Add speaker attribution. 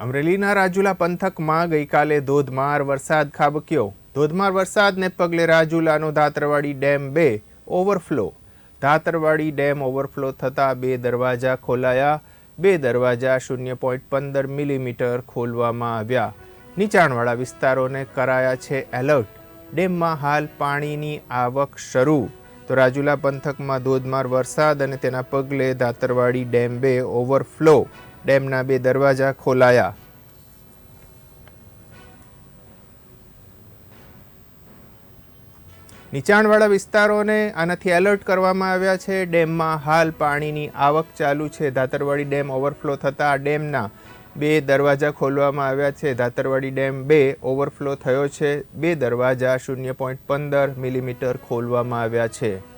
Speaker 1: અમરેલીના રાજુલા પંથકમાં ગઈકાલે ધોધમાર વરસાદ ખાબક્યો. ધોધમાર વરસાદને પગલે રાજુલાનો ધાતરવાડી ડેમ બે ઓવરફ્લો. ધાતરવાડી ડેમ ઓવરફ્લો થતાં બે દરવાજા ખોલાયા. બે દરવાજા શૂન્ય પોઈન્ટ પંદર મિલીમીટર ખોલવામાં આવ્યા. નીચાણવાળા વિસ્તારોને કરાયા છે એલર્ટ. ડેમમાં હાલ પાણીની આવક શરૂ. તો રાજુલા પંથકમાં ધોધમાર વરસાદ અને તેના પગલે ધાતરવાડી ડેમ બે ઓવરફ્લો. ડેમના બે દરવાજા ખોલાયા. નીચાણવાળા વિસ્તારોને આનાથી એલર્ટ કરવામાં આવ્યા છે. ડેમમાં હાલ પાણીની આવક ચાલુ છે. ધાતરવાડી ડેમ ઓવરફ્લો થતાં આ ડેમના બે દરવાજા ખોલવામાં આવ્યા છે. ધાતરવાડી ડેમ બે ઓવરફ્લો થયો છે. બે દરવાજા શૂન્ય પોઈન્ટ પંદર મિલીમીટર ખોલવામાં આવ્યા છે.